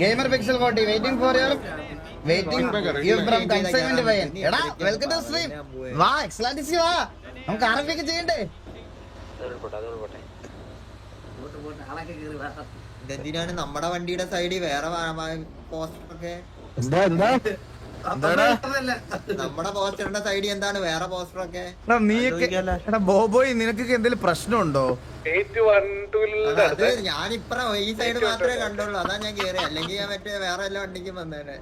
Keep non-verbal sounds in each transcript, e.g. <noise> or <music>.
Gamer pixel കോട്ടി waiting for your waiting your from consignment പയ്യൻ എടാ welcome to stream വാ എക്സലാൻഡിസി വാ. നമുക്ക് ആരംഭിക്കുക ചെയ്യണ്ടേ? ഇതെന്തിനാണ് നമ്മുടെ വണ്ടിയുടെ സൈഡിൽ വേറെ പോസ്റ്റർ പോസ്റ്ററൊക്കെ നമ്മുടെ പോസ്റ്ററിന്റെ സൈഡ് എന്താണ്? വേറെ പോസ്റ്ററൊക്കെ? എടാ നീയൊക്കെ എടാ ബോബോയ് നിനക്കൊക്കെ എന്തെങ്കിലും പ്രശ്നമുണ്ടോ? അത് ഞാനിപ്പറ ഈ സൈഡ് മാത്രമേ കണ്ടുള്ളൂ. അതാ ഞാൻ കേറി അല്ലെങ്കിൽ ഞാൻ മറ്റേ വേറെ എല്ലാ വണ്ടിക്കും വന്നേനെ.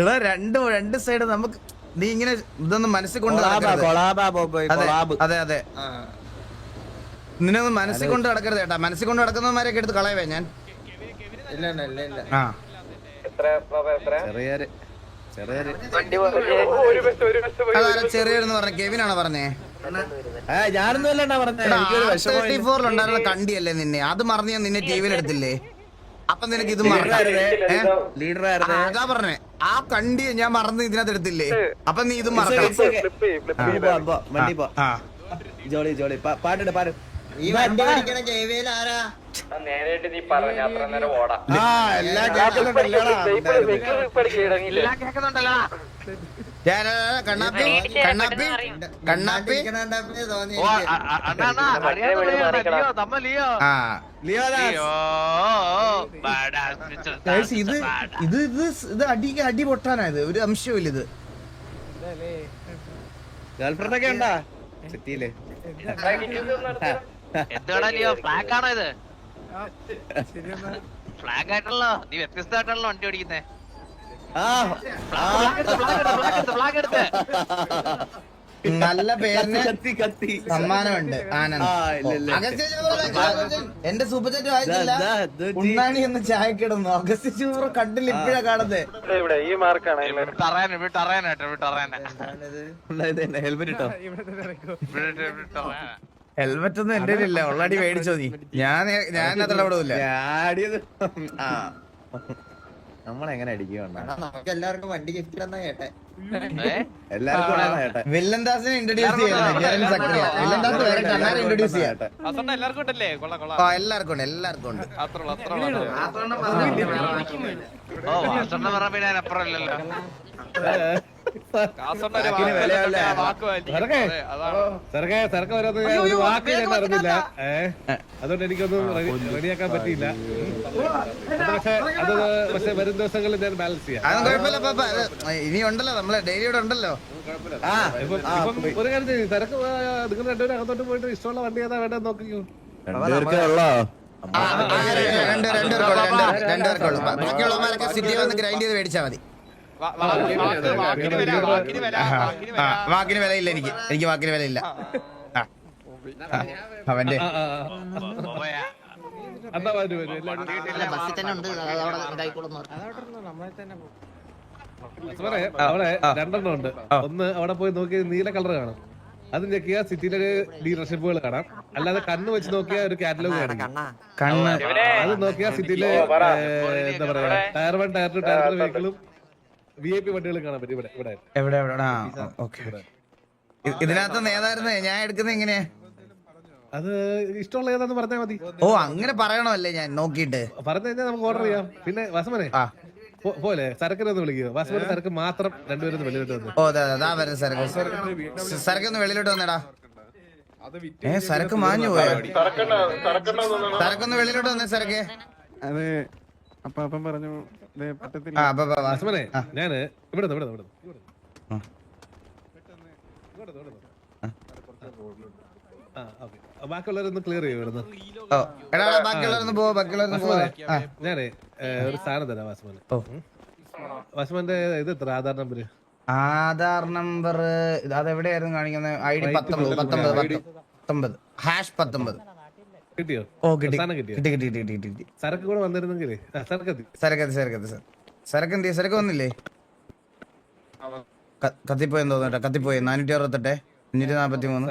എടാ രണ്ട് രണ്ട് സൈഡ് നമുക്ക് നീ ഇങ്ങനെ ഇതൊന്നും മനസ്സിൽ കൊണ്ട്. അതെ കൊളാബ്. അതെ നിന്നൊന്നും മനസ്സിൽ കൊണ്ട് നടക്കരുത് കേട്ടാ. മനസ്സിൽ കൊണ്ട് നടക്കുന്നവന്മാരെയൊക്കെ എടുത്ത് കളയവേ ഞാൻ. ഇല്ല ഇല്ല ഇല്ല ഇല്ല. ആ. ചെറിയൊരു ചെറിയൊരു ചെറിയൊരെന്ന് പറഞ്ഞ? കെവിനാണോ പറഞ്ഞേ? ഞാനൊന്നും അല്ലണ്ടാ പറഞ്ഞ. ഫോറിലുണ്ടായിരുന്ന കണ്ടിയല്ലേ നിന്നെ? അത് മറന്ന് ഞാൻ നിന്നെ ടിവിയിൽ എടുത്തില്ലേ? അപ്പൊ നിനക്ക് ഇത് മറക്കാ പറഞ്ഞേ. ആ കണ്ടി ഞാൻ മറന്ന് ഇതിനകത്ത് എടുത്തില്ലേ? അപ്പൊ നീ ഇത് മറക്കാം ജോളി ജോളി. പാ- പാട്ടിട് പാട്ട് ഈ വണ്ടി ആരാ? ആ എല്ലാം കണ്ണാപ്പി കണ്ണാപ്പി കണ്ണാപ്പി. <laughs> ഇത് ഇത് ഇത് ഇത് അടി അടി പൊട്ടാനായത് ഒരു അംശമില്ല ഇത്. ഗേൾഫ്രണ്ട് ഒക്കെ ഉണ്ടാ? സിറ്റിയിൽ. എന്തുവാടാ ലിയോ ഫ്ലാഗ് ആണോ ഇത്? ഫ്ലാഗ് ആയിട്ടല്ലോ. നീ വ്യത്യസ്തമായിട്ടാണല്ലോ വണ്ടി ഓടിക്കുന്നേ. ആ. ഫ്ലാഗ് ഫ്ലാഗ് ഫ്ലാഗ് എടുത്ത് നല്ല പേരിന് കത്തി കത്തി സമ്മാനമുണ്ട്. ആനന്ദ്. എന്റെ സൂപ്പർ ചാറ്റ് വായിച്ചില്ല ഉണ്ണാനി ഉണ്ണാണി എന്ന് ചായ കിടന്നു അഗസ്ത്യ ചൂപ്ര കണ്ടില്ല ഇപ്പഴാ കാണുന്നത് ഇവിടെ എന്താണിത്? ഹെൽമെറ്റ് ഇട്ടോ? ഇവിടെ ഹെൽമെറ്റ് ഒന്നും എന്റെ ഇല്ല ഉള്ളടി മേടിച്ചോ നീ. ഞാൻ ഞാൻ ചാടിയത് ആ. നമ്മളെങ്ങനെ വണ്ടി ഗിഫ്റ്റ് കേട്ടെ. വില്ലൻദാസിനെ ഇൻട്രൊഡ്യൂസ് ഇൻട്രൊഡ്യൂസ് എല്ലാവർക്കും ഉണ്ട്? എല്ലാവർക്കും ഉണ്ട്? അത്ര അത്ര പിന്നെ ഞാൻ ഓരോന്ന് ഒരു വാക്ക് അറിഞ്ഞില്ല അതുകൊണ്ട് എനിക്കൊന്നും റെഡി- റെഡിയാക്കാൻ പറ്റിയില്ല പക്ഷെ പക്ഷേ അത് പക്ഷേ വരും ദിവസങ്ങളിൽ ഞാൻ ബാലൻസ് ചെയ്യാം ഇനി ഉണ്ടല്ലോ നമ്മളെ ഡെയിലി ഇവിടെ ഉണ്ടല്ലോ ഒരു കാര്യം ചെയ്യ്, തിരക്ക് നിങ്ങൾ രണ്ടുപേരും അകത്തോട്ട് പോയിട്ട് ഇഷ്ടമുള്ള വണ്ടി ഏതാ വേണ്ടത് നോക്കിക്കോ രണ്ടുപേർക്കുള്ള ബാക്കിയുള്ളവന്മാരൊക്കെ സിറ്റി വന്ന് ഗ്രൈൻഡ് ചെയ്ത് മേടിച്ചാൽ മതി വാക്കിന് വില ഇല്ല വില വാക്കിന് ആ, വില വാക്കിന് വിലയില്ല എനിക്ക്. എനിക്ക് വാക്കിന് വിലയില്ല. ഇല്ല അവന്റെ ബസ്സിൽ തന്നെ ഉണ്ട്. അത് അവിടെ അവിടെ രണ്ടെണ്ണം ഉണ്ട്. ഒന്ന് അവിടെ പോയി നോക്കി നീല കളർ കാണാം. അത് ഞെക്കിയ സിറ്റിയിലെ ഡീലർഷിപ്പുകൾ കാണാം. അല്ലാതെ കണ്ണ് വെച്ച് നോക്കിയ ഒരു കാറ്റലോഗ് കാണാം. കണ്ണ്. അത് നോക്കിയാ സിറ്റിയിലെ എന്താ പറയാ tier one tier two tier വെഹിക്കിളും V I P കാണാൻ പറ്റും. ഇവിടെ ഇവിടെ. എവിടെ എവിടെ? ആ ഓക്കെ ഇതിനകത്ത് നേതായിരുന്നു ഞാൻ എടുക്കുന്ന എങ്ങനെ അത് ഇഷ്ടമുള്ള ഏതാന്ന് പറഞ്ഞാൽ മതി. ഓ അങ്ങനെ പറയണമല്ലേ ഞാൻ നോക്കിയിട്ട്. പറഞ്ഞു കഴിഞ്ഞാൽ നമുക്ക് ഓർഡർ ചെയ്യാം. പിന്നെ വസമനെ പോലെ സരക്കിനൊന്ന് വിളിക്കുക വാസമനെ സരക്ക് മാത്രം രണ്ടുപേരും വെളിയിലോട്ട് വന്നു. ഓ അതെ അതാ വരുന്നത് സരക്ക്. സരക്ക് ഒന്ന് വെളിയിലോട്ട് വന്നേടാ. ഏ സരക്ക് മാഞ്ഞു പോയ? സരക്കൊന്ന് വെളിയിലോട്ട് വന്നേ സരക്കേ. അത്. അപ്പൊ അപ്പം പറഞ്ഞു "ദേ, പറ്റത്തില്ല. ആ അപ്പൊ വാ, വാ. വാസമനെ ഞാൻ ഇവിടെ ഇവിടെ ഇവിടെ ആ. ആ ഓക്കെ. ബാക്കിയുള്ളവരൊന്ന് ക്ലിയർ ചെയ്യും ഇവിടുന്ന്. ഓ എടാ എടാ, ബാക്കിയുള്ളവരൊന്ന് പോ ബാക്കിയുള്ളവരൊന്ന് പോ. ആ. ഞാനേ ഒരു സാധനം തരാം വാസമന്. വാസമന്റെ ഇത് എത്ര? ആധാർ നമ്പർ ആധാർ നമ്പർ അതെവിടെയായിരുന്നു കാണിക്കുന്നത്? ഐ ഡി പത്തൊമ്പത് പത്തൊമ്പത് പത്ത്- പത്തൊമ്പത്. ഹാഷ് പത്തൊമ്പത്. കിട്ടിയോ? ഓ കിട്ടി. അവസാനം കിട്ടിയോ? കിട്ടി കിട്ടി കിട്ടി കിട്ടി കിട്ടി. സരക്ക് കൂടെ വന്നിരുന്നെങ്കിലേ ആ, സരക്ക് എത്തി. സരക്കത്ത് സരക്കത്ത് സർ സരക്ക്. എന്ത് ചെയ്യും? സരക്ക് വന്നില്ലേ? കത്തിപ്പോയെന്ന് തോന്നട്ടെ കത്തിപ്പോയി. നാനൂറ്റി അറുപത്തെട്ടെ അഞ്ഞൂറ്റി നാപ്പത്തി മൂന്ന്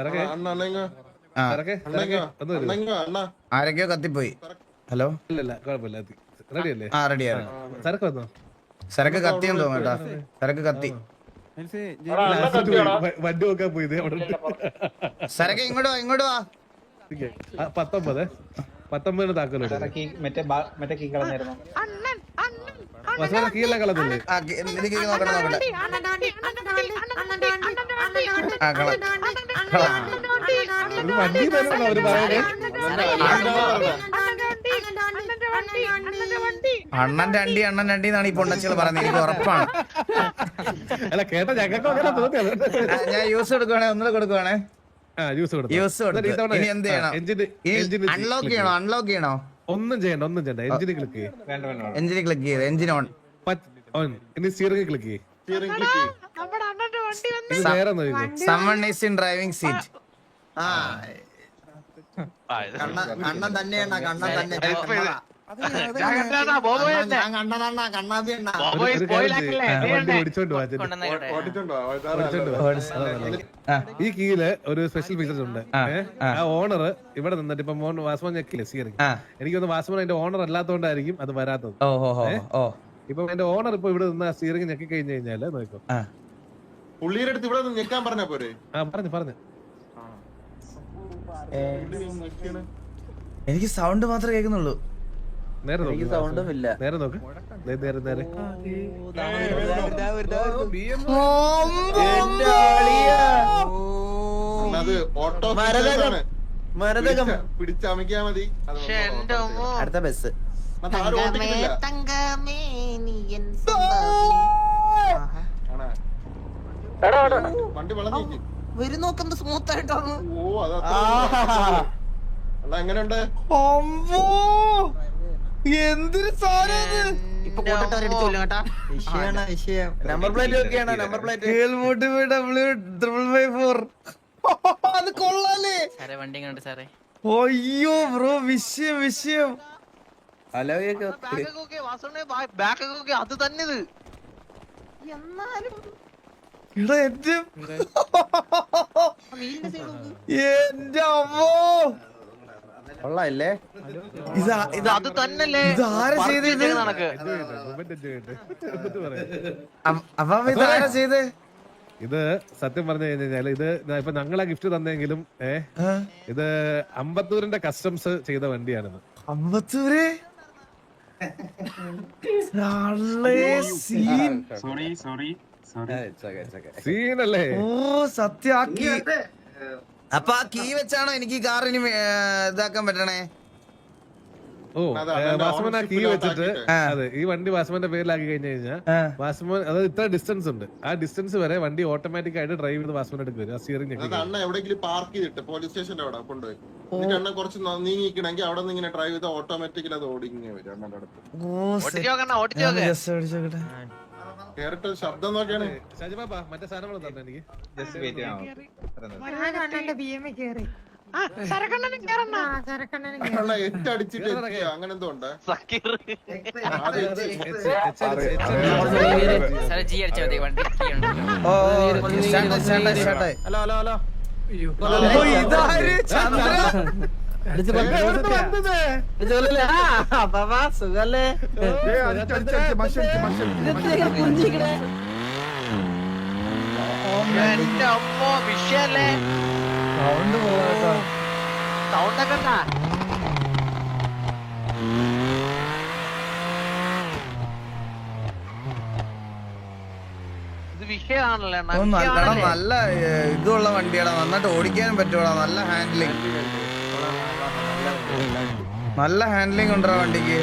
ആരൊക്കെയോ കത്തിപ്പോയി. ഹലോ? ആ റെഡിയാണ് സരക്ക് കത്തിയെന്ന് തോന്നട്ടാ സരക്ക് കത്തി. സരക്ക് ഇങ്ങോട്ട് വാ ഇങ്ങോട്ട് വാ. പത്തൊമ്പത് പത്തൊമ്പതിന് താക്കോൽ മറ്റേ മറ്റേ കീ കളഞ്ഞായിരുന്നു അണ്ണൻ കളഞ്ഞില്ലേ എനിക്ക് ഇത് നോക്കട്ടെ നോക്കട്ടെ ആ കള കള ഇത് വണ്ടി തന്നെയാണോ അവർ പറയുന്നത് അണ്ണന്റെ അണ്ടി അണ്ണൻ അണ്ടി എന്നാണ് ഈ പൊണ്ണച്ചികൾ പറയുന്നത് എനിക്ക് ഉറപ്പാണ് അല്ല കേട്ട ഞങ്ങൾക്ക് ഞാൻ യൂസ് കൊടുക്കുവാണേ ഒന്നുകൂടെ കൊടുക്കുവാണേ യൂസ് കൊടുത്തു. ഇനി എന്ത് ചെയ്യണം? അൺലോക്ക് ചെയ്യണോ? അൺലോക്ക് ചെയ്യണോ? ഒന്നും ചെയ്യണ്ട ഒന്നും ചെയ്യണ്ട. എഞ്ചിന് ക്ലിക്ക് ചെയ്യ്. എഞ്ചിന് ക്ലിക്ക് ചെയ്ത് എഞ്ചിൻ ഓൺ ഓൺ. ഇനി സ്റ്റിയറിംഗ് ക്ലിക്ക് ചെയ്യും. ഡ്രൈവിംഗ് സീറ്റ് ആ. കണ്ണൻ തന്നെയാണ് കണ്ണൻ തന്നെ. ഞാൻ അണ്ണ ഈ കീയിൽ ഒരു സ്പെഷ്യൽ ഫീച്ചർ ഉണ്ട്. ആ, ഓണർ ഇവിടെ നിന്നിട്ട് ഇപ്പൊ മോൻ വാസ്മോൻ ഞെക്കില്ലേ? എനിക്ക് എനിക്കൊന്ന് വാസ്മോൻ അതിന്റെ ഓണർ അല്ലാത്തോണ്ടായിരിക്കും അത് വരാത്തത്. ഇപ്പൊ എന്റെ ഓണർ ഇപ്പൊ ഇവിടെ നിന്ന് സ്റ്റിയറിംഗ് ഞെക്കി കഴിഞ്ഞു കഴിഞ്ഞാൽ നോക്കോ പുള്ളിയുടെ അടുത്ത് ഇവിടെ ഞെക്കാൻ പറഞ്ഞ പോരെ? ആ പറഞ്ഞു പറഞ്ഞു. എനിക്ക് സൗണ്ട് മാത്രമേ കേൾക്കുന്നുള്ളൂ. നേരെ നോക്ക്. സൗണ്ടും ഇല്ല. നേരെ നോക്ക്. നേരെ നേരെ. അത് ഓട്ടോ മരതകം. മരതകം. പിടിച്ചമക്കിയാ മതി. അടുത്ത ബസ്? വണ്ടി വെള്ളം നീക്കി വരും നോക്കുന്ന സ്മൂത്ത് ആയിട്ടാണ് ഓ അതാ എങ്ങനെയുണ്ട്? എന്തൊരു സാധനം അത്? <laughs> കൊള്ളാലേ. അയ്യോ ബ്രോ വിഷയം വിഷയം. അത് തന്നെ എന്നാലും <laughs> എന്റെ അമ്മോ! കൊള്ളാല്ലേ? ഇതാ അത് തന്നല്ലേ. അപ്പ- ഇതാരാ ചെയ്തേ? ഇത് സത്യം പറഞ്ഞു കഴിഞ്ഞാൽ ഇത് ഇപ്പൊ ഞങ്ങളെ ഗിഫ്റ്റ് തന്നെങ്കിലും ഏ ഇത് അമ്പത്തൂരിന്റെ കസ്റ്റംസ് ചെയ്ത വണ്ടിയാണിത്. അമ്പത്തൂര്? സീനല്ലേ? ഓ സത്യാക്കി. അപ്പൊ ആ കീ വെച്ചാണോ എനിക്ക് കാറിന് ഇതാക്കാൻ പറ്റണേ? ഓ അതെ, ആ കീ വെച്ചിട്ട് അതെ ഈ വണ്ടി വാസ്മോന്റെ പേരിലാക്കി കഴിഞ്ഞു കഴിഞ്ഞാൽ ആ. വാസ്മോൻ അത് ഇത്ര ഡിസ്റ്റൻസ് ഉണ്ട്. ആ ഡിസ്റ്റൻസ് വരെ വണ്ടി ഓട്ടോമാറ്റിക് ആയിട്ട് ഡ്രൈവ് ചെയ്ത് വാസ്മോൻ എടുക്കും വരും. ആ സ്റ്റിയറിംഗ് അണ്ണ എവിടെയെങ്കിലും പാർക്ക് ചെയ്തിട്ട് പോലീസ് സ്റ്റേഷന്റെ അവിടെ കൊണ്ടുപോയി. എന്നിട്ട് അണ്ണ കുറച്ച് നീങ്ങിക്കണമെങ്കിൽ അവിടെ നിന്ന് ഇങ്ങനെ ഡ്രൈവ് ചെയ്ത് ഓട്ടോമാറ്റിക്കലി അത് ഓടിങ്ങനെ വരും അണ്ണന്റെ അടുത്ത്. ഓടിച്ചോക്കട്ടെ കേറിട്ട് ശബ്ദം നോക്കിയാണ്. ഷാജിബാബ മറ്റേ സാധനങ്ങൾ തന്നെ എനിക്ക്? അണ്ണന്റെ ബി എം കയറി ആ സരക്കണ്ണനും കേറണ്ണ സരക്കണ്ണനും അണ്ണ എട്ട് അടിച്ചിട്ട് എത്തിയോ? അങ്ങനെ എന്തോ ഉണ്ട്. ഹലോ ഹലോ ഹലോ ഓ ഇതാര്? ചന്ദ്ര സുഖല്ലേ? എന്റെ അമ്മോ വിഷയല്ലേ? സൗണ്ട് പോകാട്ടോ സൗണ്ട് ഒക്കെ ഉണ്ടാ ഇത് വിഷയമാണല്ലോ? അണ്ണാ. ഓ, നല്ല ഇതുള്ള വണ്ടിയാടാ നന്നായിട്ട് ഓടിക്കാനും പറ്റൂടാ നല്ല ഹാൻഡ്ലിങ് നല്ല ഹാൻഡ്ലിങ് ഉണ്ടോ വണ്ടിക്ക്?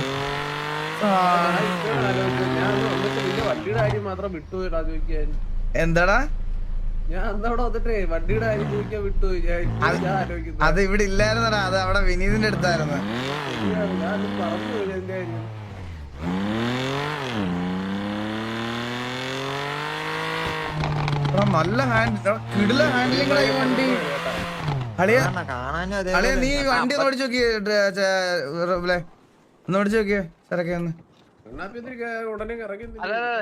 എന്താടാ? അത് ഇവിടെ ഇല്ലായിരുന്നടാ അത് അവിടെ വിനീതിന്റെ അടുത്തായിരുന്നു. നല്ല ഹാൻഡ് കിടില ഹാൻഡിലിങ്ങളായി വണ്ടി. അളിയ നീ വണ്ടി ഒന്ന് ഓടിച്ചു നോക്കിയേ ഒന്ന് ഓടിച്ചു നോക്കിയേ തിരക്കെ ഒന്ന്.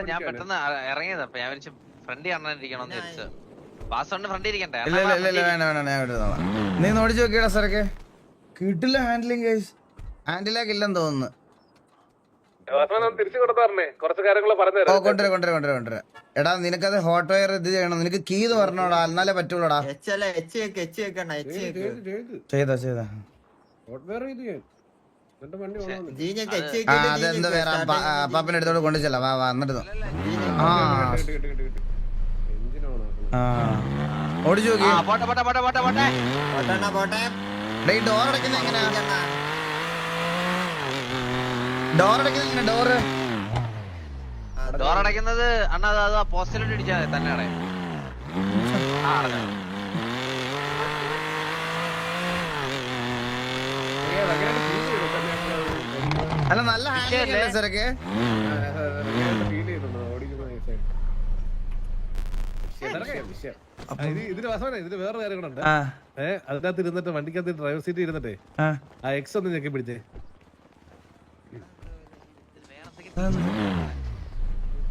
ഞാൻ പെട്ടെന്ന് അ- ഇറങ്ങിയതാ. അപ്പൊ ഞാൻ വിളിച്ചു ഫ്രണ്ട് കാണാനിരിക്കണോന്ന് വിചാരിച്ചു വാസോണ്ട് ഫ്രണ്ട് ഇരിക്കണ്ടേ? ഇല്ല ഇല്ല ഇല്ല ഇല്ല വേണ്ട വേണ്ട ഞാൻ വിടുന്നോളാം നീ ഒന്ന് ഓടിച്ചു നോക്കിയടാ സാറൊക്കെ കിട്ടില്ല ഹാൻഡ്ലിംഗ് ഗൈസ് ഹാൻഡിലാക്ക് ഇല്ലെന്ന് തോന്നുന്നു വാസ്മോൻ ഒന്ന് തിരിച്ചു കൊടുത്താറേ കുറച്ച് കാര്യങ്ങൾ പറഞ്ഞു ഓ തരാം. കൊണ്ടുവരാ കൊണ്ടുവരാ കൊണ്ടുവരാ കൊണ്ടുവരാ. എടാ നിനക്കത് ഹോട്ട് വയർ ഇത് ചെയ്യണം. നിനക്ക് കീ എന്ന് പറഞ്ഞോടാ. എന്നാലേ പറ്റുള്ളൂടാ. ചെയ്താ ചെയ്താ ആ അതെന്തോ ഞെക്ക് വേറെ? start അടുത്തോട് കൊണ്ടു ചെല്ലാം വാ വാ. എന്നിട്ട് ആ. ആ. ഓടിച്ചു നോക്കി ഡോർ അടയ്ക്കുന്ന എങ്ങനെയാ? എങ്ങനെ ഡോറ് ഡോർ അടയ്ക്കുന്നത് അണ്ണാ അത് ആ പോസ്റ്റിലോട്ട് ഇടിച്ചാൽ മതി തന്നെ അടയും. ആ അടഞ്ഞു. അല്ല നല്ല ഹാൻഡിൽ അല്ലേ സാറൊക്കെ ഇതിന് വാസവനെ ഇതിന് വേറെ കാര്യം കൂടെ ഉണ്ട്. ഏഹ് അതിനകത്ത് ഇരുന്നിട്ട് വണ്ടിക്കകത്ത് ഡ്രൈവർ സീറ്റ് ഇരുന്നിട്ടേ ആ. ആ എക്സ് ഒന്ന് ഞെക്കി പിടിച്ചേ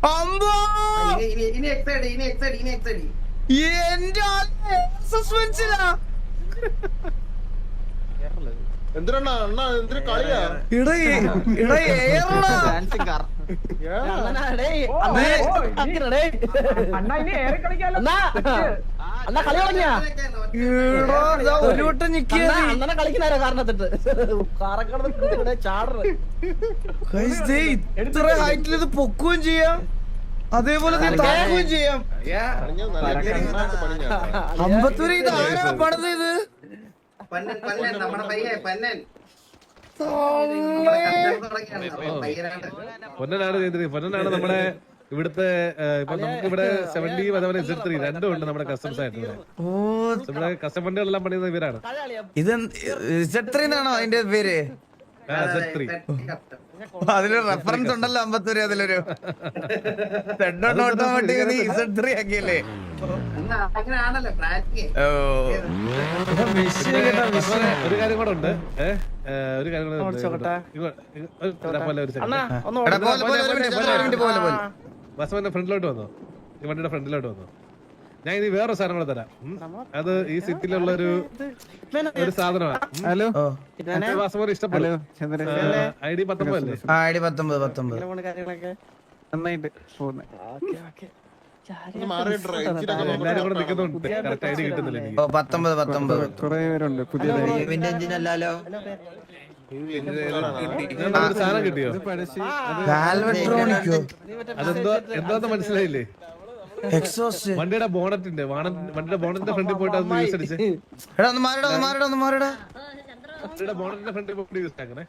അമ്പോ! എന്റെ സസ്പെൻസിലാ എന്തിനാ ഇത്ര ഹൈറ്റിൽ ഇത് പൊക്കുകയും ചെയ്യാം. അതേപോലെ താങ്ങുകയും ചെയ്യാം. അമ്പത്തൂര് ഇത് ആരാ പണിത് ഇത്? പൊന്നനാണ് ചെയ്തത് പൊന്നനാണ് നമ്മുടെ ഇവിടുത്തെ ഇപ്പൊ നമുക്ക് ഇവിടെ സെവന്റി അതേപോലെ ഇസഡ് ത്രീ രണ്ടും ഉണ്ട് നമ്മുടെ കസ്റ്റംസ് ആയിട്ട് ഇവിടെ ഓ നമ്മുടെ കസ്റ്റം വണ്ടികളെല്ലാം പണിയുന്ന ഇവരാണ്. ഇത് ത്രീ എന്നാണോ അതിന്റെ പേര്? ഇസഡ് അതിലൊരു റെഫറൻസ് ഉണ്ടല്ലോ അമ്പത്തൂര് അതിലൊരു. ഓട്ടോമാറ്റിക് ഇസഡ് ത്രീ ആക്കിയല്ലേ? ഒരു കാര്യം കൂടെ ഉണ്ട്. ഒരു കാര്യം കൂടെ ബസ്സവന്റെ ഫ്രണ്ടിലോട്ട് വന്നോ? ഈ വണ്ടിയുടെ ഫ്രണ്ടിലോട്ട് വന്നോ? ഞാൻ ഇനി വേറെ സാധനം കൂടെ തരാം. ഉം. അത് ഈ സിറ്റിയിലുള്ള ഒരു ഒരു സാധനമാണ് ഹലോ? വാസവന് ഹലോ ഇഷ്ടപ്പെടും ചന്ദ്രൻ. ഐ ഡി പത്തൊമ്പത് അല്ലേ ആ ഐഡി പത്തൊമ്പത് പത്തൊമ്പത്. നന്നായിട്ട് പോകുന്നു. മാറിയിട്ട് എഞ്ചിനൊക്കെ എല്ലാരും കൂടെ നിൽക്കുന്നുണ്ട്. കറക്റ്റ് ഐ ഡി കിട്ടുന്നില്ല എനിക്ക്. ഓ പത്തൊമ്പത് പത്തൊമ്പത്. കുറെ പേരുണ്ട് പുതിയതായി ഇവന്റെ സാധനം കിട്ടിയോ? അതെന്തോ എന്താന്ന് മനസ്സിലായില്ലേ? എക്സോസ്റ്റ് വണ്ടിയുടെ ബോണറ്റിന്റെ വണ്ടിയുടെ ബോണറ്റിന്റെ ഫ്രണ്ടിൽ പോയിട്ട് അത് യൂസ് അടിച്ച്. എടാ ഒന്ന് മാറിടാ ഒന്ന് മാറിടാ ഒന്ന് മാറിടാ. വണ്ടിയുടെ ബോണറ്റിന്റെ ഫ്രണ്ടിൽ പോയിട്ട് യൂസ് ആക്കണേ.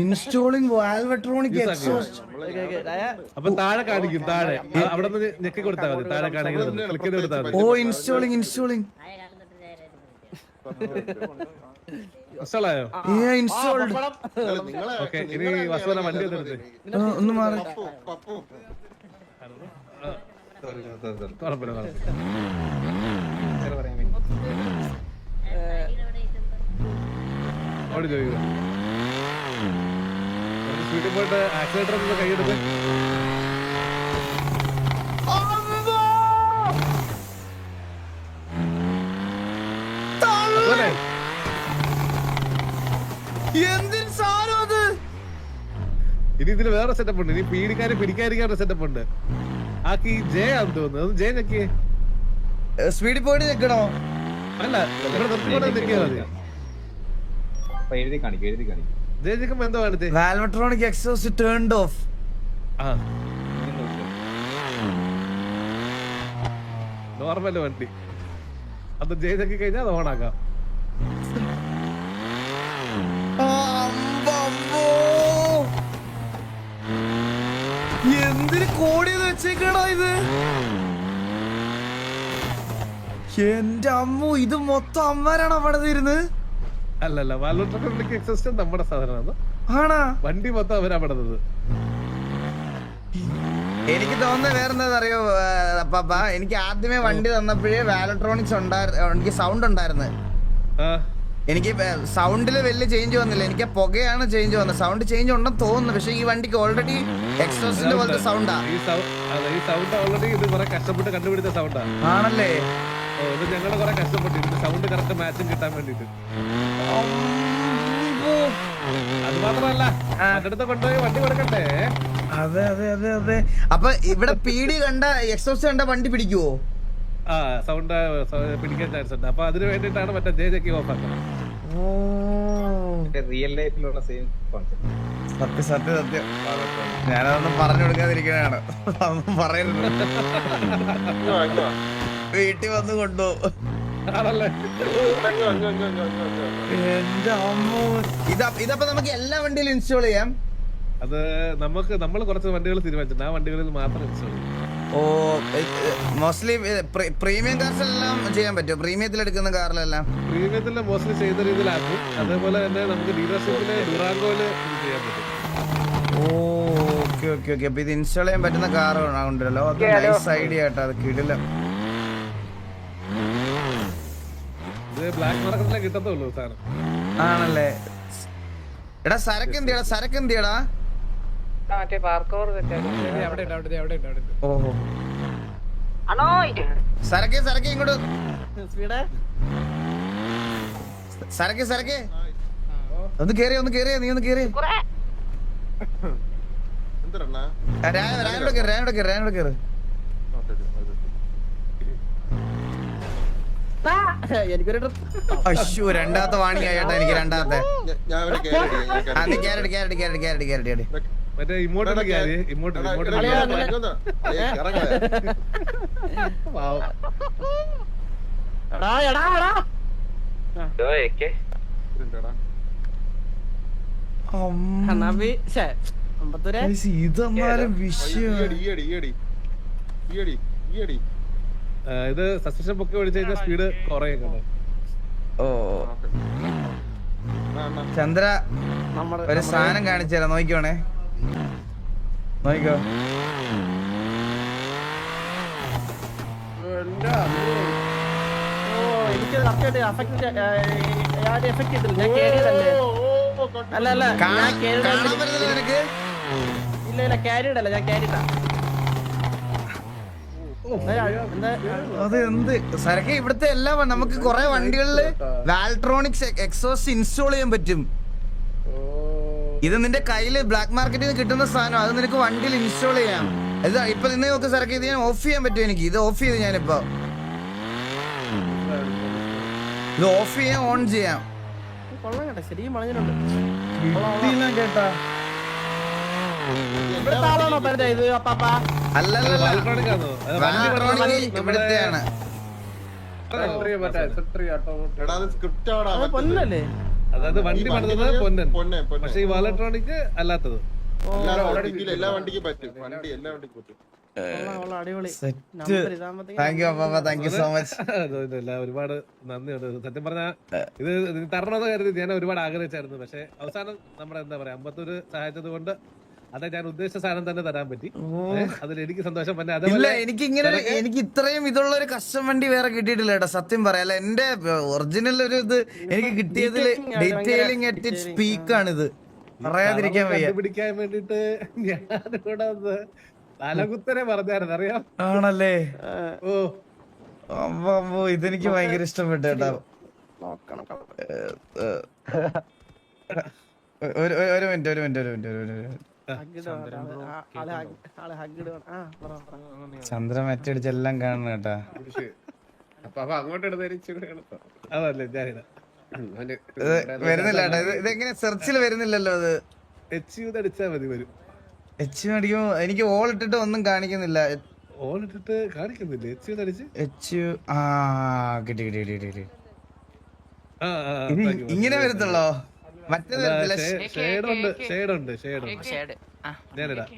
Installing valvetronic exhaust. അപ്പൊ താഴെ കാണിക്കും താഴെ. അവിടെ നിന്ന് ഞെക്കി കൊടുത്താൽ മതി താഴെ കാണിക്കുന്നത് ക്ലിക്ക് ചെയ്ത് കൊടുത്താൽ മതി. ഓ ഇൻസ്റ്റോളിംഗ് ഇൻസ്റ്റോളിംഗ് ഇൻസ്റ്റോൾഡ്. ഓക്കെ ഇനി വസുവന വണ്ടി ഒന്ന് മാറി. കുഴപ്പമില്ല ഓടി ചോദിക്കുക സ്പീഡിൽ പോയിട്ട് ആക്സിലേറ്റർ ഒന്ന് കൈയെടുത്ത് ഇനി ഇതിന് വേറെ സെറ്റപ്പ് ഉണ്ട്. ഇനി പീഡിക്കാരെ പിടിക്കാതിരിക്കാനുള്ള സെറ്റപ്പ് ഉണ്ട്. ആക്കി ജയ ആണെന്ന് തോന്നുന്നു. ജയ ഞെക്കിയേ. സ്പീഡിൽ പോയിട്ട് നിൽക്കണോ അല്ല എഴുതി കാണിക്കും എഴുതി കാണിക്കും. Valvetronic exhaust turned off normal വണ്ടി. അത് ജയ ഞെക്കി കഴിഞ്ഞാൽ അത് ഓണാക്കാം. എന്തിന് കോടിയത് വെച്ചേക്കടാ ഇത്? എന്റെ അമ്മു ഇത് മൊത്തം അമ്മാരാണ് അവിടെ ഇരുന്നത് അല്ലല്ല വാലോട്രിക്ക് എക്സസ്റ്റ് നമ്മുടെ സാധനമാണ് ആണാ? വണ്ടി മൊത്തം അവരാ പെടുന്നത് എനിക്ക് തോന്നുന്നത് വേറെന്താ അറിയോ പാപ്പ എനിക്ക് ആദ്യമേ വണ്ടി തന്നപ്പോഴേ വാലട്രോണിക്സ് ഉണ്ടായിരുന്നു എനിക്ക് സൗണ്ട് ഉണ്ടായിരുന്നു. ആ. എനിക്ക് സൗണ്ടിൽ വലിയ ചേഞ്ച് വന്നില്ല. എനിക്ക് പുകയാണ് ചേഞ്ച് വന്നത്. സൗണ്ട് ചേഞ്ച് ഉണ്ടെന്ന് തോന്നുന്നു. പക്ഷെ ഈ വണ്ടിക്ക് ഓൾറെഡി എക്സോസിന്റെ പോലത്തെ സൗണ്ടാ ഈ സൗണ്ട് ഈ സൗണ്ട് ഓൾറെഡി ഇത് കുറെ കഷ്ടപ്പെട്ട് കണ്ടുപിടിച്ച സൗണ്ടാണ് ആണല്ലേ? ഇത് ഞങ്ങൾ കുറെ കഷ്ടപ്പെട്ടിരുന്നു. സൗണ്ട് കറക്റ്റ് മാച്ചും കിട്ടാൻ വേണ്ടിട്ട് അത് മാത്രമല്ല അടുത്ത് കൊണ്ടുപോയി വണ്ടി കൊടുക്കട്ടെ അതെ അതെ അതെ അതെ. അപ്പൊ ഇവിടെ പീടി കണ്ട എക്സോസ് കണ്ട വണ്ടി പിടിക്കുവോ? ആ സൗണ്ട് പിടിക്കാൻ ചാൻസ് ഉണ്ട്. അപ്പൊ അതിന് വേണ്ടിട്ടാണ് മറ്റേ ജെ ജെക്ക് ഓഫ് ആക്കുന്നത്. റിയൽ ലൈഫിലുള്ള സെയിം കോൺസെപ്റ്റ് സത്യം സത്യം സത്യം. ഞാനതൊന്നും പറഞ്ഞു കൊടുക്കാതിരിക്കണാണ് അതൊന്നും പറയരുത്. വീട്ടിൽ വന്ന് കൊണ്ടുപോകും. എന്റെ അമ്മോ. ഇതാ ഇതപ്പോ നമുക്ക് എല്ലാ വണ്ടിയിലും ഇൻസ്റ്റാൾ ചെയ്യാം. അത് നമുക്ക് നമ്മൾ കുറച്ച് വണ്ടികൾ തീരുമാനിച്ചിട്ടുണ്ട്. ആ വണ്ടികളിൽ മാത്രം ഇൻസ്റ്റാൾ ഓ മോസ്റ്റ്ലി പ്രീമിയം ചെയ്യാൻ പറ്റും പ്രീമിയത്തിൽ എടുക്കുന്ന കാറിലെല്ലാം? പ്രീമിയത്തിൽ മോസ്റ്റ്ലി രീതിയിലാക്കും. അതേപോലെ തന്നെ നമുക്ക് ഡീലർഷിപ്പിൽ ഡുറാങ്കോയിൽ ഇത് ചെയ്യാൻ പറ്റും. Oh okay okay okay. അപ്പൊ ഇത് ഇൻസ്റ്റാൾ ചെയ്യാൻ പറ്റുന്ന കാർ ഉണ്ടല്ലോ നൈസ് ഐഡിയ കേട്ടോ അത് കിടില ഇത് ബ്ലാക്ക് മാർക്കറ്റിലെ കിട്ടത്തുള്ളൂ സാധനം ആണല്ലേ? എടാ സരക്ക് എന്തിയടാ? സരക്ക് എന്തിയടാ? ഓഹോ. സരക്ക് സരക്ക് ഇങ്ങോട്ട്. സരക്ക് സരക്ക്. ഒന്ന് കേറിയ ഒന്ന് കേറിയ നീ ഒന്ന് കേറി. എന്തിരണ്ണാ? രായോടെ കേറി രായോടെ കേറി രായോടെ കേറി ഓക്കേ, ഓക്കേ, ഓക്കേ. എനിക്കൊരു അശ്ശോ രണ്ടാമത്തെ വാണി ആയിട്ട് എനിക്ക് രണ്ടാമത്തെ. അടി, കേറി. Carrot carrot carrot carrot carrot carrot മറ്റേ ഇമോട്ടിൽ ക്യാരി ഇമോട്ടിൽ എടാ, ഇമോട്ടിൽ എടാ, ഇറങ്ങ്. ഇതെന്താടാ? ഇതെന്നാലും ഈ വിഷയം. അടി, ഈ അടി, ഈ അടി. ഇത് സസ്പെൻഷൻ പൊക്കി ഓടിച്ചു കഴിഞ്ഞാൽ സ്പീഡ് കുറയും കേട്ടോ ഓ. ചന്ദ്ര ഒരു സാധനം കാണിച്ചു തരാം. നോക്കിക്കോണേ നോക്കിക്കോ. അല്ല അല്ല ഞാൻ ഇല്ല ഇല്ല ക്യാരിഡ് അല്ല ഞാൻ ക്യാരിഡാ അത് എന്ത്? സരക്കെ ഇവിടുത്തെ എല്ലാ നമുക്ക് കുറെ വണ്ടികളിൽ വാൽട്രോണിക്സ് എക്സോസ് ഇൻസ്റ്റാൾ ചെയ്യാൻ പറ്റും. ഇത് നിന്റെ കയ്യിൽ ബ്ലാക്ക് മാർക്കറ്റിൽ നിന്ന് കിട്ടുന്ന സാധനം. അത് നിനക്ക് വണ്ടിയിൽ ഇൻസ്റ്റാൾ ചെയ്യാം. ഇത് ഇപ്പൊ നിന്ന് നോക്ക് സരക്ക് ഇത് ഞാൻ ഓഫ് ചെയ്യാൻ പറ്റും എനിക്ക്? ഇത് ഓഫ് ചെയ്ത് ഞാനിപ്പോ. ഇത് ഓഫ് ചെയ്യാൻ ഓൺ ചെയ്യാം. കൊള്ളാം കേട്ടോ. ശരിക്കും വളഞ്ഞിട്ടുണ്ട് കേട്ടാ. ഇവിടുത്തെ ആളാണോ പറഞ്ഞ ഇത് അപ്പാപ്പ ഇവിടുത്തെയാണ്. അത് പൊന്നല്ലേ? അതായത് വണ്ടി പണിതത് പൊന്നൻ. പൊന്നെ, പൊന്നെ. പക്ഷെ ഈ അല്ലാത്തത്. എല്ലാ വണ്ടിക്കും എല്ലാ വണ്ടിക്കും പറ്റും. വണ്ടി എല്ലാ വണ്ടിക്കും പറ്റും. ഒരുപാട് നന്ദിയുണ്ട് സത്യം പറഞ്ഞ ഇത് തരണമെന്ന് കരുതി ഞാൻ ഒരുപാട് ആഗ്രഹിച്ചായിരുന്നു. പക്ഷെ അവസാനം നമ്മുടെ എന്താ പറയാ അമ്പത്തൊരു സഹായിച്ചത് കൊണ്ട് അത് ഞാൻ ഉദ്ദേശിച്ച സാധനം തന്നെ തരാൻ പറ്റി. അതിൽ എനിക്ക് സന്തോഷം. പിന്നെ ഇല്ല എനിക്ക് ഇങ്ങനെ എനിക്ക് ഇത്രയും ഇതുള്ള ഒരു കസ്റ്റം വണ്ടി വേറെ കിട്ടിയിട്ടില്ല കേട്ടോ. സത്യം പറയാം. അല്ല എന്റെ ഒറിജിനൽ ഒരു ഇത് എനിക്ക് കിട്ടിയതിൽ ഡീറ്റെയിലിംഗ് അറ്റ് ഇറ്റ് സ്പീക്ക് ആണ് ഇത് പറയാതിരിക്കാൻ വയ്യ. പിടിക്കാൻ വേണ്ടിട്ട് ഞാൻ കൂടെ ഒന്ന് തലകുത്തനെ പറഞ്ഞായിരുന്നു അറിയാം? ആണല്ലേ? ഓ. അമ്മോ, ഇതെനിക്ക് ഭയങ്കര ഇഷ്ടപ്പെട്ടു കേട്ടോ. നോക്കണം ഒരു മിനിറ്റ് ഒരു മിനിറ്റ് ഒരു മിനിറ്റ് ഒരു മിനിറ്റ് ഒരു മിനിറ്റ്. ഹഗ്ഗിട് മറ്റടിച്ചെല്ലാം കാണണം കേട്ടാ. അപ്പൊ അങ്ങോട്ട്. അതല്ലേ ഞാനിടാം വരുന്നില്ല ഇതെങ്ങനെ സെർച്ചിൽ വരുന്നില്ലല്ലോ അത്? എച്ച് യു അടിച്ചാ മതി വരും. എച്ച് യു അടിക്കുമ്പോ എനിക്ക് ഓൾ ഇട്ടിട്ട് ഒന്നും കാണിക്കുന്നില്ല. ഓൾ ഇട്ടിട്ട് കാണിക്കുന്നില്ല? എച്ച് യു അടിച്ച്? എച്ച് യു ആ കിട്ടി കിട്ടി കിട്ടി കിട്ടി ഇങ്ങനെ വരത്തുള്ളോ? മറ്റേ വരത്തില്ല ഷേ- ഷേഡ് ഉണ്ട് ഷേഡ്. ഉണ്ട് ഷേഡ്. ഉണ്ട് ഞാനിടാം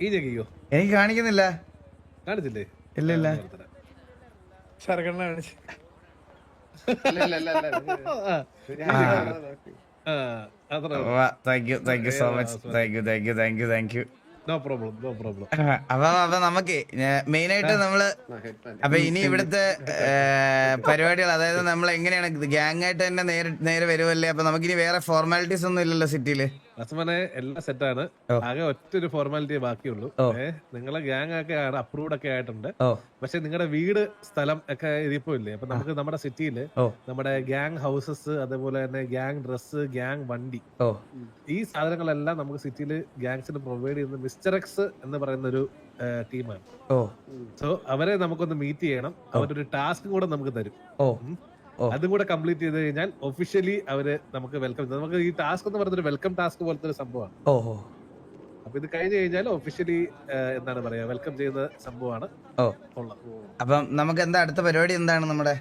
ഈ ജഗിയോ എനിക്ക് കാണിക്കുന്നില്ല. കാണിച്ചില്ലേ? ഇല്ല ഇല്ല. ഇല്ല, ഇല്ല, ഇല്ല, ഇല്ല. <laughs> ആ. അത്ര thank you thank you so much thank you thank you thank you thank you no problem no problem അപ്പൊ അപ്പൊ നമുക്ക് മെയിൻ ആയിട്ട് നമ്മൾ അപ്പൊ ഇനി ഇവിടുത്തെ പരിപാടികൾ അതായത് നമ്മൾ എങ്ങനെയാണ് ഗ്യാങ് ആയിട്ട് തന്നെ നേരെ നേരെ വരുമല്ലേ അപ്പൊ നമുക്കിനി വേറെ ഫോർമാലിറ്റീസ് ഒന്നും ഇല്ലല്ലോ സിറ്റിയിൽ റസ്മനെ എല്ലാം സെറ്റാണ്. ആകെ ഒറ്റ ഒരു ഫോർമാലിറ്റി ബാക്കിയുള്ളൂ നിങ്ങളെ ഗ്യാങ് ഒക്കെ ആണ് അപ്രൂവ്ഡ് ഒക്കെ ആയിട്ടുണ്ട്. പക്ഷെ നിങ്ങളുടെ വീട് സ്ഥലം ഒക്കെ ഇതിപ്പോ ഇല്ലേ അപ്പൊ നമുക്ക് നമ്മുടെ സിറ്റിയിൽ നമ്മുടെ ഗ്യാങ് ഹൗസസ് അതേപോലെ തന്നെ ഗ്യാങ് ഡ്രസ് ഗ്യാങ് വണ്ടി ഈ സാധനങ്ങളെല്ലാം നമുക്ക് സിറ്റിയിൽ ഗ്യാങ്സിന് പ്രൊവൈഡ് ചെയ്യുന്ന മിസ്റ്റർ എക്സ് എന്ന് പറയുന്ന ഒരു ടീമാണ് സോ അവരെ നമുക്കൊന്ന് മീറ്റ് ചെയ്യണം. അവരൊരു ടാസ്ക് കൂടെ നമുക്ക് തരും. അതും കൂടെ കംപ്ലീറ്റ് ചെയ്ത് കഴിഞ്ഞാൽ ഒഫീഷ്യലി അവർ നമുക്ക് വെൽക്കം നമുക്ക് ഈ ടാസ്ക് എന്ന് പറയുന്നത് വെൽക്കം ടാസ്ക് പോലത്തെ ഒരു സംഭവമാണ് ഓഹോ അപ്പൊ ഇത് കഴിഞ്ഞു കഴിഞ്ഞാൽ ഒഫീഷ്യലി എന്താണ് പറയാ വെൽക്കം ചെയ്യുന്ന സംഭവമാണ് അപ്പം നമുക്ക് എന്താ അടുത്ത പരിപാടി എന്താണ് നമ്മുടെ?